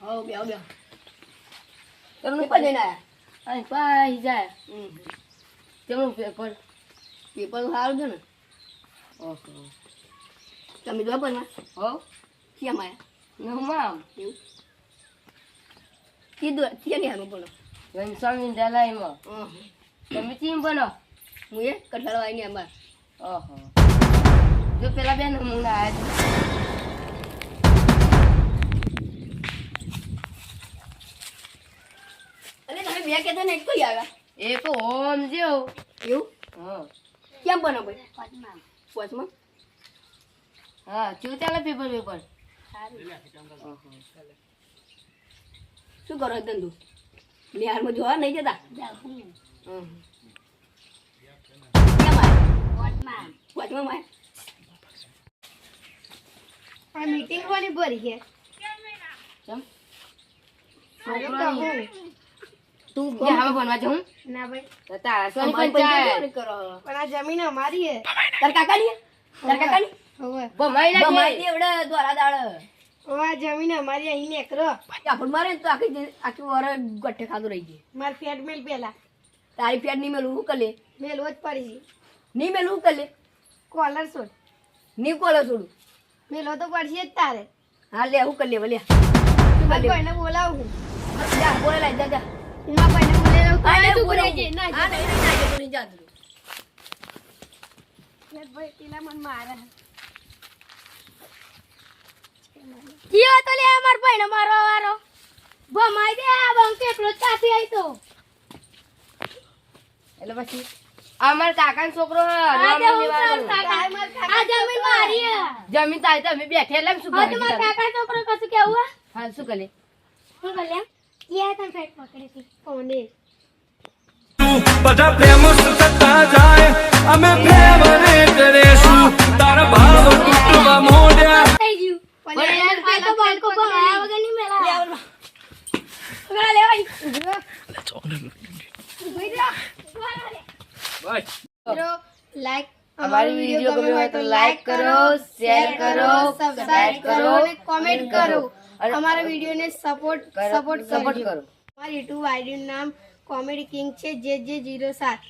હો બે બે તમને લઈને આયા? અહીં પાઈ જાય. કેમનું પેપર? પેપર સારું છે ને? ઓહો. તમે દો પણ હો? કેમ આયા નમામ એવું? કીધું કે નહીં હારું બોલો? સ્વામી દલાઈમાં. તમે ચીમ બનો? હું એ કઠાળો આવીને અમાર. ઓહો. જો પેલા બેન હું આયા અરે ને એક કઈ આવ્યા એ તો ઓમ જેવું એવું? હા. કેમ બનો ભાઈ પાંચમાં હા કેવું ચાલે પેપર પેપર શું કરો ધંધો? બિહારમાં જોવા નહીં જતા? આ મીટિંગ કોની ભરી છે. તું હવે ભણવા જઉં. ના ભાઈ. તારા સોની પંચાયત. કરો પણ આ જમીન અમારી હે. તાર કાકાની હે? તાર કાકાની? હવે. ભમાઈ ગમાઈ નાખી દે એવડે દ્વારા દાળ આ જમીન અમારી અહીં નેકરો. આપણ મારે તો આખી આખી વર ગઠ્ઠે ખાધું રહી ગઈ માર ફેટ મેલ પેલા. તારી પેટની મેલું હું કલે? મેલવો જ પડી નહીં મેલું હું કલે? કોલર છોડની કોલો છોડું મેલો તો પડશે જ તારે. હા લે હું કલે ભલે મારા ભાઈને બોલાવું જા બોલે જા જા. મારા ભાઈને બોલાવું હા, તું બોલે. હું. ના હા, નહીં, ના, જતો નહીં, જા તું. ભાઈ પેલા મને મારે. કયો તો લે માર ભાઈને મારો વારો. ભમાઈ દે આ બંકે એટલો જ કાફી આઈ તો. એટલે પછી અમાર કાકા છોકરો આ જે આ જમીન મારી હે. જમીન તારી તમે બેઠે એટલે શું? કાકા છોકરો કશું કેવું હા શું કરે? શું કરે? ક્યાં તને ફેટ પકડી હતી કોને બધા પ્રેમ સુતા જાય અમે પ્રેમ ને કરીશું તારા ભાવ તૂટવા મોડ્યા થઈ ગયું પણ યાર આ તો બંકો ભમાયા વગર નહીં મેલા લે, આવડો. પકડા લે, ભાઈ. લાઈક અમારી વીડિયો ગમ્યો હોય તો લાઈક કરો શેર કરો સબસ્ક્રાઇબ કરો અને કોમેન્ટ કરો અને અમારા વિડીયોને સપોર્ટ સપોર્ટ સપોર્ટ કરો. અમારી યુટ્યુબ આઈડીનું નામ કોમેડી કિંગ છે જે જે જીરો સાત.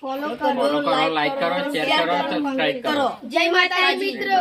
ફોલો કરો. લાઈક કરો, શેર કરો, જય માતાજી મિત્રો.